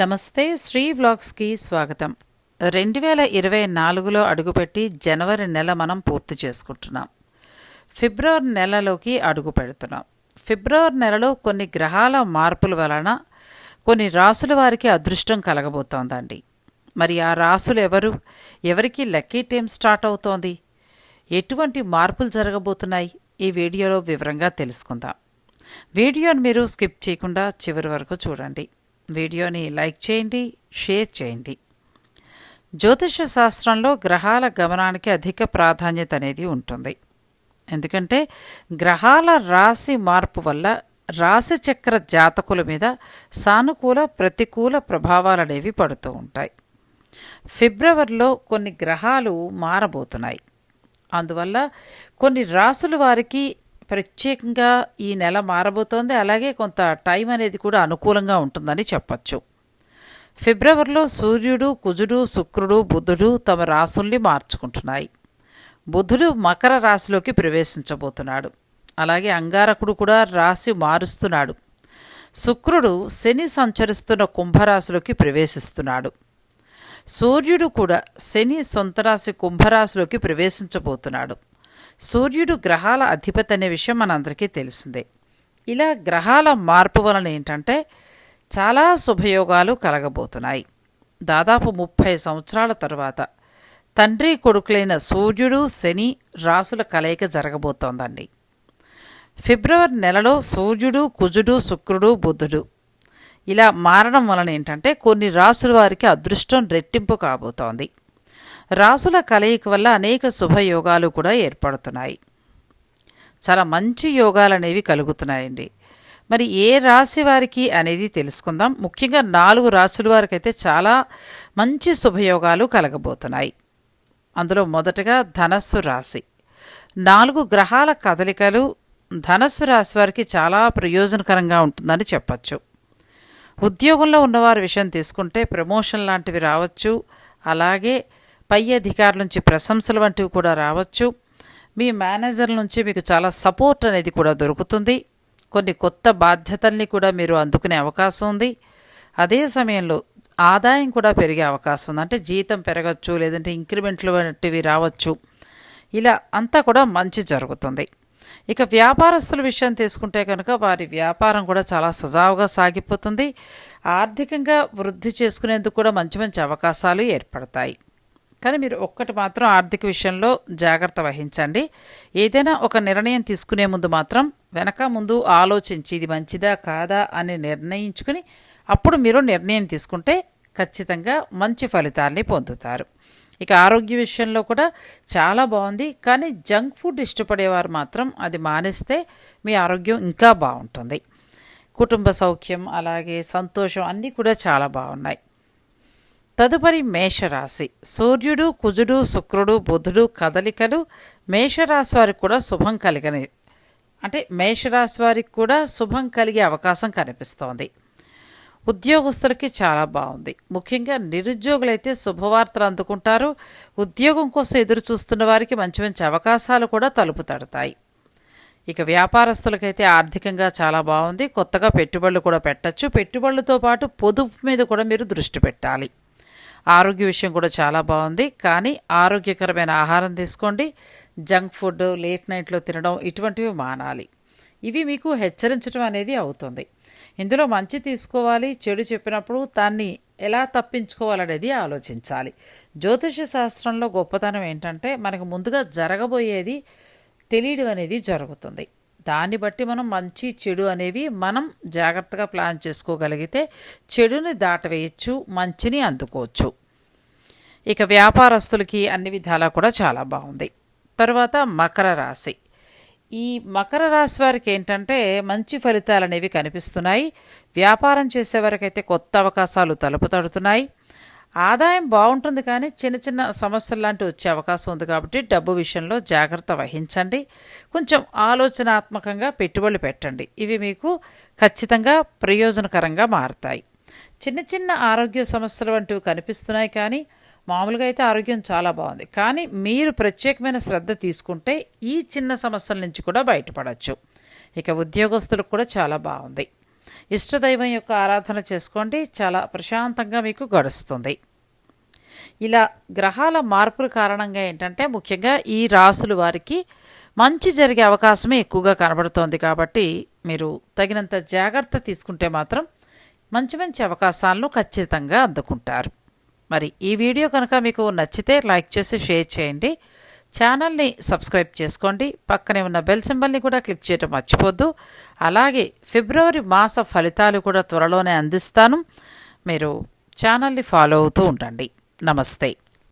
నమస్తే శ్రీ వ్లాగ్స్కి స్వాగతం. రెండు వేల ఇరవై నాలుగులో అడుగుపెట్టి జనవరి నెల మనం పూర్తి చేసుకుంటున్నాం. ఫిబ్రవరి నెలలోకి అడుగు పెడుతున్నాం. ఫిబ్రవరి నెలలో కొన్ని గ్రహాల మార్పుల వలన కొన్ని రాసుల వారికి అదృష్టం కలగబోతోందండి. మరి ఆ రాసులు ఎవరు? ఎవరికి లక్కీ టైం స్టార్ట్ అవుతోంది? ఎటువంటి మార్పులు జరగబోతున్నాయి? ఈ వీడియోలో వివరంగా తెలుసుకుందాం. వీడియోను మీరు స్కిప్ చేయకుండా చివరి వరకు చూడండి. వీడియోని లైక్ చేయండి షేర్ చేయండి. జ్యోతిష శాస్త్రంలో గ్రహాల గమనానికి అధిక ప్రాధాన్యత అనేది ఉంటుంది. ఎందుకంటే గ్రహాల రాశి మార్పు వల్ల రాశి చక్ర జాతకుల మీద సానుకూల ప్రతికూల ప్రభావాలు అనేవి పడుతూ ఉంటాయి. ఫిబ్రవరిలో కొన్ని గ్రహాలు మారబోతున్నాయి. అందువల్ల కొన్ని రాసుల వారికి ప్రత్యేకంగా ఈ నెల మారబోతోంది. అలాగే కొంత టైం అనేది కూడా అనుకూలంగా ఉంటుందని చెప్పచ్చు. ఫిబ్రవరిలో సూర్యుడు కుజుడు శుక్రుడు బుధుడు తమ రాసుల్ని మార్చుకుంటున్నాయి. బుధుడు మకర రాశిలోకి ప్రవేశించబోతున్నాడు. అలాగే అంగారకుడు కూడా రాశి మారుస్తున్నాడు. శుక్రుడు శని సంచరిస్తున్న కుంభరాశిలోకి ప్రవేశిస్తున్నాడు. సూర్యుడు కూడా శని సొంత రాశి కుంభరాశిలోకి ప్రవేశించబోతున్నాడు. సూర్యుడు గ్రహాల అధిపతి అనే విషయం మనందరికీ తెలిసిందే. ఇలా గ్రహాల మార్పు వలన ఏంటంటే చాలా శుభయోగాలు కలగబోతున్నాయి. దాదాపు ముప్పై సంవత్సరాల తర్వాత తండ్రి కొడుకులైన సూర్యుడు శని రాసుల కలయిక జరగబోతోందండి. ఫిబ్రవరి నెలలో సూర్యుడు కుజుడు శుక్రుడు బుధుడు ఇలా మారడం వలన ఏంటంటే కొన్ని రాసుల వారికి అదృష్టం రెట్టింపు కాబోతోంది. రాసుల కలయిక వల్ల అనేక శుభయోగాలు కూడా ఏర్పడుతున్నాయి. చాలా మంచి యోగాలు అనేవి కలుగుతున్నాయండి. మరి ఏ రాశి వారికి అనేది తెలుసుకుందాం. ముఖ్యంగా నాలుగు రాసుల వారికి అయితే చాలా మంచి శుభయోగాలు కలగబోతున్నాయి. అందులో మొదటగా ధనస్సు రాశి. నాలుగు గ్రహాల కదలికలు ధనస్సు రాశి వారికి చాలా ప్రయోజనకరంగా ఉంటుందని చెప్పచ్చు. ఉద్యోగంలో ఉన్నవారి విషయం తీసుకుంటే ప్రమోషన్ లాంటివి రావచ్చు. అలాగే పై అధికారుల నుంచి ప్రశంసలు వంటివి కూడా రావచ్చు. మీ మేనేజర్ నుంచి మీకు చాలా సపోర్ట్ అనేది కూడా దొరుకుతుంది. కొన్ని కొత్త బాధ్యతల్ని కూడా మీరు అందుకునే అవకాశం ఉంది. అదే సమయంలో ఆదాయం కూడా పెరిగే అవకాశం ఉంది. అంటే జీతం పెరగచ్చు లేదంటే ఇంక్రిమెంట్లు వంటివి రావచ్చు. ఇలా అంతా కూడా మంచి జరుగుతుంది. ఇక వ్యాపారస్తుల విషయం తీసుకుంటే కనుక వారి వ్యాపారం కూడా చాలా సజావుగా సాగిపోతుంది. ఆర్థికంగా వృద్ధి చేసుకునేందుకు కూడా మంచి మంచి అవకాశాలు ఏర్పడతాయి. కానీ మీరు ఒక్కటి మాత్రం ఆర్థిక విషయంలో జాగ్రత్త వహించండి. ఏదైనా ఒక నిర్ణయం తీసుకునే ముందు మాత్రం వెనక ముందు ఆలోచించి ఇది మంచిదా కాదా అని నిర్ణయించుకుని అప్పుడు మీరు నిర్ణయం తీసుకుంటే ఖచ్చితంగా మంచి ఫలితాల్ని పొందుతారు. ఇక ఆరోగ్య విషయంలో కూడా చాలా బాగుంది. కానీ జంక్ ఫుడ్ ఇష్టపడేవారు మాత్రం అది మానేస్తే మీ ఆరోగ్యం ఇంకా బాగుంటుంది. కుటుంబ సౌఖ్యం అలాగే సంతోషం అన్నీ కూడా చాలా బాగున్నాయి. తదుపరి మేషరాశి. సూర్యుడు కుజుడు శుక్రుడు బుధుడు కదలికలు మేషరాశి వారికి కూడా శుభం కలిగని అంటే మేషరాశి వారికి కూడా శుభం కలిగే అవకాశం కనిపిస్తోంది. ఉద్యోగస్తులకి చాలా బాగుంది. ముఖ్యంగా నిరుద్యోగులైతే శుభవార్తలు అందుకుంటారు. ఉద్యోగం కోసం ఎదురు చూస్తున్న వారికి మంచి మంచి అవకాశాలు కూడా తలుపు తడతాయి. ఇక వ్యాపారస్తులకైతే ఆర్థికంగా చాలా బాగుంది. కొత్తగా పెట్టుబడులు కూడా పెట్టచ్చు. పెట్టుబడులతో పాటు పొదుపు మీద కూడా మీరు దృష్టి పెట్టాలి. ఆరోగ్య విషయం కూడా చాలా బాగుంది. కానీ ఆరోగ్యకరమైన ఆహారం తీసుకోండి. జంక్ ఫుడ్ లేట్ నైట్లో తినడం ఇటువంటివి మానాలి. ఇవి మీకు హెచ్చరించడం అనేది అవుతుంది. ఇందులో మంచి తీసుకోవాలి. చెడు చెప్పినప్పుడు దాన్ని ఎలా తప్పించుకోవాలనేది ఆలోచించాలి. జ్యోతిష శాస్త్రంలో గొప్పతనం ఏంటంటే మనకు ముందుగా జరగబోయేది తెలియడం అనేది జరుగుతుంది. దాన్ని బట్టి మనం మంచి చెడు అనేవి మనం జాగ్రత్తగా ప్లాన్ చేసుకోగలిగితే చెడుని దాటవేయచ్చు మంచిని అందుకోవచ్చు. ఇక వ్యాపారస్తులకి అన్ని విధాలా కూడా చాలా బాగుంది. తర్వాత మకర రాశి. ఈ మకర రాశి వారికి ఏంటంటే మంచి ఫలితాలు అనేవి కనిపిస్తున్నాయి. వ్యాపారం చేసేవారికైతే కొత్త అవకాశాలు తలుపు తడుతున్నాయి. ఆదాయం బాగుంటుంది కానీ చిన్న చిన్న సమస్యలు లాంటివి వచ్చే అవకాశం ఉంది కాబట్టి డబ్బు విషయంలో జాగ్రత్త వహించండి. కొంచెం ఆలోచనాత్మకంగా పెట్టుబడులు పెట్టండి. ఇవి మీకు ఖచ్చితంగా ప్రయోజనకరంగా మారుతాయి. చిన్న చిన్న ఆరోగ్య సమస్యలు వంటివి కనిపిస్తున్నాయి కానీ మామూలుగా అయితే ఆరోగ్యం చాలా బాగుంది. కానీ మీరు ప్రత్యేకమైన శ్రద్ధ తీసుకుంటే ఈ చిన్న సమస్యల నుంచి కూడా బయటపడవచ్చు ఇక ఉద్యోగస్తులకు కూడా చాలా బాగుంది. ఇష్టదైవం యొక్క ఆరాధన చేసుకోండి. చాలా ప్రశాంతంగా మీకు గడుస్తుంది. ఇలా గ్రహాల మార్పుల కారణంగా ఏంటంటే ముఖ్యంగా ఈ రాసుల వారికి మంచి జరిగే అవకాశమే ఎక్కువగా కనబడుతోంది కాబట్టి మీరు తగినంత జాగ్రత్త తీసుకుంటే మాత్రం మంచి మంచి అవకాశాలను ఖచ్చితంగా అందుకుంటారు. మరి ఈ వీడియో కనుక మీకు నచ్చితే లైక్ చేసి షేర్ చేయండి. ఛానల్ని సబ్స్క్రైబ్ చేసుకోండి. పక్కనే ఉన్న బెల్ సింబల్ని కూడా క్లిక్ చేయటం మర్చిపోద్దు. అలాగే ఫిబ్రవరి మాస ఫలితాలు కూడా త్వరలోనే అందిస్తాను. మీరు ఛానల్ని ఫాలో అవుతూ ఉండండి. నమస్తే.